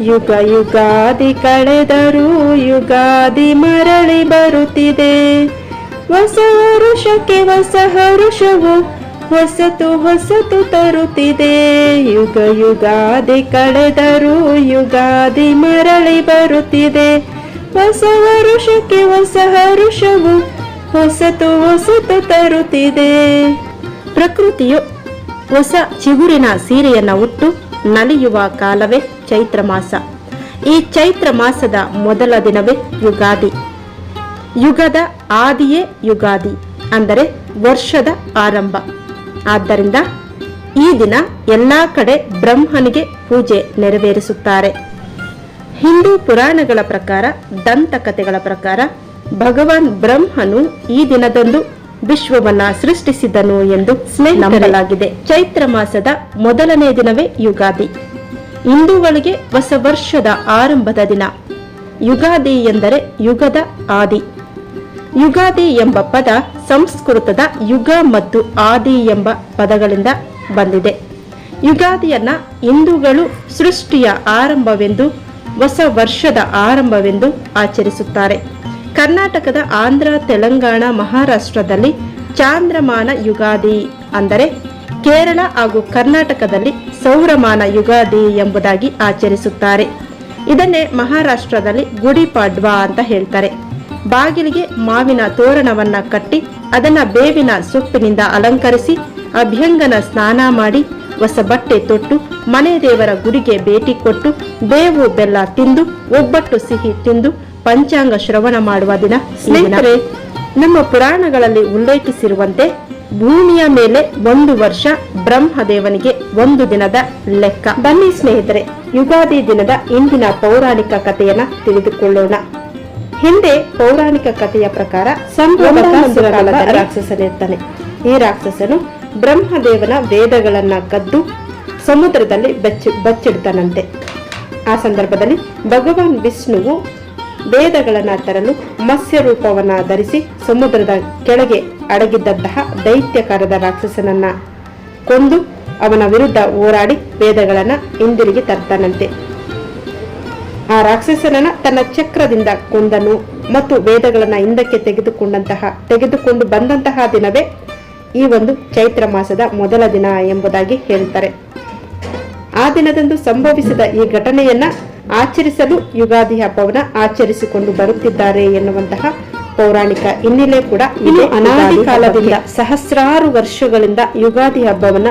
ಯುಗ ಯುಗಾದಿ ಕಳೆದರೂ ಯುಗಾದಿ ಮರಳಿ ಬರುತ್ತಿದೆ. ಹೊಸ ವರುಷಕ್ಕೆ ಹೊಸ ಹರುಷವು ಹೊಸತು ಹೊಸತು ತರುತ್ತಿದೆ. ಯುಗ ಯುಗಾದಿ ಕಳೆದರೂ ಯುಗಾದಿ ಮರಳಿ ಬರುತ್ತಿದೆ. ಹೊಸ ವರುಷಕ್ಕೆ ಹೊಸ ಹರುಷವು ಹೊಸತು ಹೊಸತು ತರುತ್ತಿದೆ. ಪ್ರಕೃತಿಯು ಹೊಸ ಚಿಗುರಿನ ಸೀರೆಯನ್ನು ಉಟ್ಟು ನಲಿಯುವ ಕಾಲವೇ ಚೈತ್ರ ಮಾಸ ಈ ಚೈತ್ರ ಮಾಸದ ಮೊದಲ ದಿನವೇ ಯುಗಾದಿ. ಯುಗದ ಆದಿಯೇ ಯುಗಾದಿ, ಅಂದರೆ ವರ್ಷದ ಆರಂಭ. ಆದ್ದರಿಂದ ಈ ದಿನ ಎಲ್ಲಾ ಕಡೆ ಬ್ರಹ್ಮನಿಗೆ ಪೂಜೆ ನೆರವೇರಿಸುತ್ತಾರೆ. ಹಿಂದೂ ಪುರಾಣಗಳ ಪ್ರಕಾರ, ದಂತಕಥೆಗಳ ಪ್ರಕಾರ ಭಗವಾನ್ ಬ್ರಹ್ಮನು ಈ ದಿನದಂದು ವಿಶ್ವವನ್ನ ಸೃಷ್ಟಿಸಿದನು ಎಂದು ನಂಬಲಾಗಿದೆ. ಚೈತ್ರ ಮಾಸದ ಮೊದಲನೇ ದಿನವೇ ಯುಗಾದಿ. ಹಿಂದೂಗಳಿಗೆ ಹೊಸ ವರ್ಷದ ಆರಂಭದ ದಿನ. ಯುಗಾದಿ ಎಂದರೆ ಯುಗದ ಆದಿ. ಯುಗಾದಿ ಎಂಬ ಪದ ಸಂಸ್ಕೃತದ ಯುಗ ಮತ್ತು ಆದಿ ಎಂಬ ಪದಗಳಿಂದ ಬಂದಿದೆ. ಯುಗಾದಿಯನ್ನ ಹಿಂದೂಗಳು ಸೃಷ್ಟಿಯ ಆರಂಭವೆಂದು ಹೊಸ ವರ್ಷದ ಆರಂಭವೆಂದು ಆಚರಿಸುತ್ತಾರೆ. ಕರ್ನಾಟಕದ ಆಂಧ್ರ, ತೆಲಂಗಾಣ, ಮಹಾರಾಷ್ಟ್ರದಲ್ಲಿ ಚಾಂದ್ರಮಾನ ಯುಗಾದಿ ಅಂದರೆ ಕೇರಳ ಹಾಗೂ ಕರ್ನಾಟಕದಲ್ಲಿ ಸೌರಮಾನ ಯುಗಾದಿ ಎಂಬುದಾಗಿ ಆಚರಿಸುತ್ತಾರೆ. ಇದನ್ನೇ ಮಹಾರಾಷ್ಟ್ರದಲ್ಲಿ ಗುಡಿ ಪಾಡ್ವಾ ಅಂತ ಹೇಳ್ತಾರೆ. ಬಾಗಿಲಿಗೆ ಮಾವಿನ ತೋರಣವನ್ನ ಕಟ್ಟಿ ಅದನ್ನ ಬೇವಿನ ಸೊಪ್ಪಿನಿಂದ ಅಲಂಕರಿಸಿ ಅಭ್ಯಂಗನ ಸ್ನಾನ ಮಾಡಿ ಹೊಸ ಬಟ್ಟೆ ತೊಟ್ಟು ಮನೆ ದೇವರ ಗುಡಿಗೆ ಭೇಟಿ ಕೊಟ್ಟು ಬೇವು ಬೆಲ್ಲ ತಿಂದು ಒಬ್ಬಟ್ಟು ಸಿಹಿ ತಿಂದು ಪಂಚಾಂಗ ಶ್ರವಣ ಮಾಡುವ ದಿನ ಸ್ನೇಹಿತರೆ ನಮ್ಮ ಪುರಾಣಗಳಲ್ಲಿ ಉಲ್ಲೇಖಿಸಿರುವಂತೆ ಭೂಮಿಯ ಮೇಲೆ ಒಂದು ವರ್ಷ ಬ್ರಹ್ಮದೇವನಿಗೆ ಒಂದು ದಿನದ ಲೆಕ್ಕ. ಬನ್ನಿ ಸ್ನೇಹಿತರೆ ಯುಗಾದಿ ದಿನದ ಇಂದಿನ ಪೌರಾಣಿಕ ಕಥೆಯನ್ನ ತಿಳಿದುಕೊಳ್ಳೋಣ. ಹಿಂದೆ ಪೌರಾಣಿಕ ಕಥೆಯ ಪ್ರಕಾರ ರಾಕ್ಷಸನಿರ್ತಾನೆ. ಈ ರಾಕ್ಷಸನು ಬ್ರಹ್ಮದೇವನ ವೇದಗಳನ್ನ ಕದ್ದು ಸಮುದ್ರದಲ್ಲಿ ಬೆಚ್ಚಿ ಬಚ್ಚಿಡ್ತಾನಂತೆ. ಆ ಸಂದರ್ಭದಲ್ಲಿ ಭಗವಾನ್ ವಿಷ್ಣುವು ವೇದಗಳನ್ನ ತರಲು ಮತ್ಸ್ಯ ರೂಪವನ್ನ ಧರಿಸಿ ಸಮುದ್ರದ ಕೆಳಗೆ ಅಡಗಿದ್ದಂತಹ ದೈತ್ಯಕಾರದ ರಾಕ್ಷಸನನ್ನ ಕೊಂದು ಅವನ ವಿರುದ್ಧ ಹೋರಾಡಿ ವೇದಗಳನ್ನ ಹಿಂದಿರುಗಿ ತರ್ತಾನಂತೆ ಆ ರಾಕ್ಷಸನನ್ನ ತನ್ನ ಚಕ್ರದಿಂದ ಕೊಂದನು ಮತ್ತು ವೇದಗಳನ್ನ ಹಿಂದಕ್ಕೆ ತೆಗೆದುಕೊಂಡಂತಹ, ತೆಗೆದುಕೊಂಡು ಬಂದಂತಹ ದಿನವೇ ಈ ಒಂದು ಚೈತ್ರ ಮಾಸದ ಮೊದಲ ದಿನ ಎಂಬುದಾಗಿ ಹೇಳ್ತಾರೆ. ಆ ದಿನದಂದು ಸಂಭವಿಸಿದ ಈ ಘಟನೆಯನ್ನ ಆಚರಿಸಲು ಯುಗಾದಿ ಹಬ್ಬವನ್ನ ಆಚರಿಸಿಕೊಂಡು ಬರುತ್ತಿದ್ದಾರೆ ಎನ್ನುವಂತಹ ಪೌರಾಣಿಕ ಹಿನ್ನೆಲೆ ಕೂಡ ಇದು. ಅನಾದಿ ಕಾಲದಿಂದ ಸಹಸ್ರಾರು ವರ್ಷಗಳಿಂದ ಯುಗಾದಿ ಹಬ್ಬವನ್ನ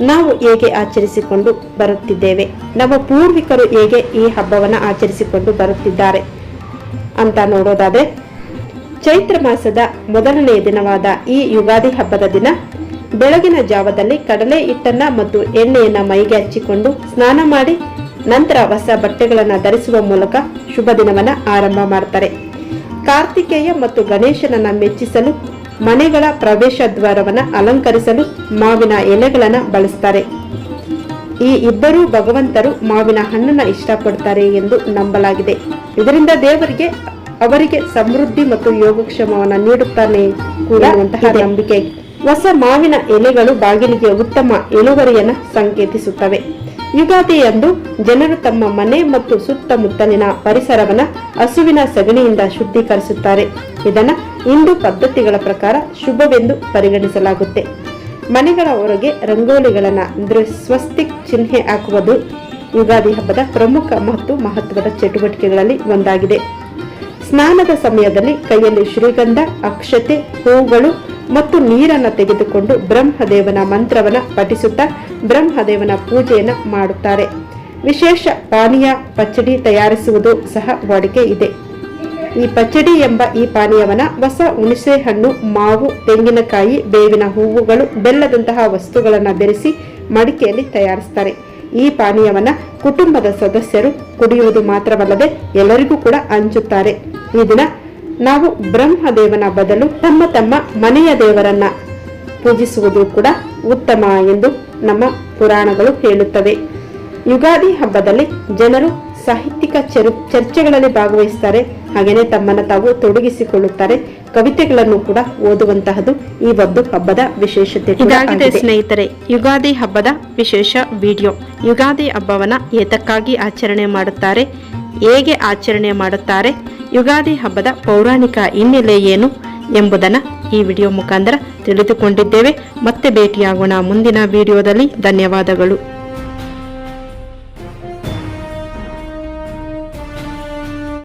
ನಾವು ಹೇಗೆ ಆಚರಿಸಿಕೊಂಡು ಬರುತ್ತಿದ್ದೇವೆ? ನಮ್ಮ ಪೂರ್ವಿಕರು ಹೇಗೆ ಈ ಹಬ್ಬವನ್ನ ಆಚರಿಸಿಕೊಂಡು ಬರುತ್ತಿದ್ದಾರೆ ಅಂತ ನೋಡೋದಾದ್ರೆ ಚೈತ್ರ ಮಾಸದ ಮೊದಲನೆಯ ದಿನವಾದ ಈ ಯುಗಾದಿ ಹಬ್ಬದ ದಿನ ಬೆಳಗಿನ ಜಾವದಲ್ಲಿ ಕಡಲೆ ಹಿಟ್ಟನ್ನ ಮತ್ತು ಎಣ್ಣೆಯನ್ನ ಮೈಗೆ ಹಚ್ಚಿಕೊಂಡು ಸ್ನಾನ ಮಾಡಿ ನಂತರ ಹೊಸ ಬಟ್ಟೆಗಳನ್ನು ಧರಿಸುವ ಮೂಲಕ ಶುಭ ದಿನವನ್ನ ಆರಂಭ ಮಾಡ್ತಾರೆ. ಕಾರ್ತಿಕೇಯ ಮತ್ತು ಗಣೇಶನನ್ನು ಮೆಚ್ಚಿಸಲು ಮನೆಗಳ ಪ್ರವೇಶ ದ್ವಾರವನ್ನ ಅಲಂಕರಿಸಲು ಮಾವಿನ ಎಲೆಗಳನ್ನ ಬಳಸ್ತಾರೆ. ಈ ಇಬ್ಬರೂ ಭಗವಂತರು ಮಾವಿನ ಹಣ್ಣನ್ನು ಇಷ್ಟಪಡ್ತಾರೆ ಎಂದು ನಂಬಲಾಗಿದೆ. ಇದರಿಂದ ದೇವರಿಗೆ ಅವರಿಗೆ ಸಮೃದ್ಧಿ ಮತ್ತು ಯೋಗಕ್ಷೇಮವನ್ನು ನೀಡುತ್ತಾನೆ ಕೂಡ ನಂಬಿಕೆ. ಹೊಸ ಮಾವಿನ ಎಲೆಗಳು ಬಾಗಿಲಿಗೆ ಉತ್ತಮ ಇಳುವರಿಯನ್ನು ಸಂಕೇತಿಸುತ್ತವೆ. ಯುಗಾದಿಯಂದು ಜನರು ತಮ್ಮ ಮನೆ ಮತ್ತು ಸುತ್ತಮುತ್ತಲಿನ ಪರಿಸರವನ್ನ ಹಸುವಿನ ಸಗಣಿಯಿಂದ ಶುದ್ಧೀಕರಿಸುತ್ತಾರೆ. ಇದನ್ನ ಹಿಂದೂ ಪದ್ಧತಿಗಳ ಪ್ರಕಾರ ಶುಭವೆಂದು ಪರಿಗಣಿಸಲಾಗುತ್ತೆ. ಮನೆಗಳ ಹೊರಗೆ ರಂಗೋಲಿಗಳನ್ನ ಅಂದ್ರೆ ಸ್ವಸ್ತಿಕ್ ಚಿಹ್ನೆ ಹಾಕುವುದು ಯುಗಾದಿ ಹಬ್ಬದ ಪ್ರಮುಖ ಮತ್ತು ಮಹತ್ವದ ಚಟುವಟಿಕೆಗಳಲ್ಲಿ ಒಂದಾಗಿದೆ. ಸ್ನಾನದ ಸಮಯದಲ್ಲಿ ಕೈಯಲ್ಲಿ ಶ್ರೀಗಂಧ, ಅಕ್ಷತೆ, ಹೂಗಳು ಮತ್ತು ನೀರನ್ನು ತೆಗೆದುಕೊಂಡು ಬ್ರಹ್ಮದೇವನ ಮಂತ್ರವನ್ನ ಪಠಿಸುತ್ತಾ ಬ್ರಹ್ಮದೇವನ ಪೂಜೆಯನ್ನು ಮಾಡುತ್ತಾರೆ. ವಿಶೇಷ ಪಾನೀಯ ಪಚ್ಚಡಿ ತಯಾರಿಸುವುದು ಸಹ ವಾಡಿಕೆ ಇದೆ. ಈ ಪಚ್ಚಡಿ ಎಂಬ ಈ ಪಾನೀಯವನ್ನು ಹೊಸ ಹುಣಸೆ ಹಣ್ಣು, ಮಾವು, ತೆಂಗಿನಕಾಯಿ, ಬೇವಿನ ಹೂವುಗಳು, ಬೆಲ್ಲದಂತಹ ವಸ್ತುಗಳನ್ನು ಬೆರೆಸಿ ಮಡಿಕೆಯಲ್ಲಿ ತಯಾರಿಸ್ತಾರೆ. ಈ ಪಾನೀಯವನ್ನು ಕುಟುಂಬದ ಸದಸ್ಯರು ಕುಡಿಯುವುದು ಮಾತ್ರವಲ್ಲದೆ ಎಲ್ಲರಿಗೂ ಕೂಡ ಹಂಚುತ್ತಾರೆ. ಈ ದಿನ ನಾವು ಬ್ರಹ್ಮದೇವನ ಬದಲು ತಮ್ಮ ತಮ್ಮ ಮನೆಯ ದೇವರನ್ನ ಪೂಜಿಸುವುದು ಕೂಡ ಉತ್ತಮ ಎಂದು ನಮ್ಮ ಪುರಾಣಗಳು ಹೇಳುತ್ತವೆ. ಯುಗಾದಿ ಹಬ್ಬದಲ್ಲಿ ಜನರು ಸಾಹಿತ್ಯಿಕ ಚರು ಚರ್ಚೆಗಳಲ್ಲಿ ಭಾಗವಹಿಸುತ್ತಾರೆ ಹಾಗೆಯೇ ತಮ್ಮನ್ನು ತಾವು ತೊಡಗಿಸಿಕೊಳ್ಳುತ್ತಾರೆ. ಕವಿತೆಗಳನ್ನು ಕೂಡ ಓದುವಂತಹದ್ದು ಈ ಒಂದು ಹಬ್ಬದ ವಿಶೇಷತೆ ಇದಾಗಿದೆ. ಸ್ನೇಹಿತರೆ ಯುಗಾದಿ ಹಬ್ಬದ ವಿಶೇಷ ವಿಡಿಯೋ. ಯುಗಾದಿ ಹಬ್ಬವನ್ನ ಏತಕ್ಕಾಗಿ ಆಚರಣೆ ಮಾಡುತ್ತಾರೆ? ಹೇಗೆ ಆಚರಣೆ ಮಾಡುತ್ತಾರೆ? ಯುಗಾದಿ ಹಬ್ಬದ ಪೌರಾಣಿಕ ಹಿನ್ನೆಲೆ ಏನು? ಎಂಬುದನ್ನು ಈ ವಿಡಿಯೋ ಮುಖಾಂತರ ತಿಳಿದುಕೊಂಡಿದ್ದೇವೆ. ಮತ್ತೆ ಭೇಟಿಯಾಗೋಣ ಮುಂದಿನ ವಿಡಿಯೋದಲ್ಲಿ. ಧನ್ಯವಾದಗಳು.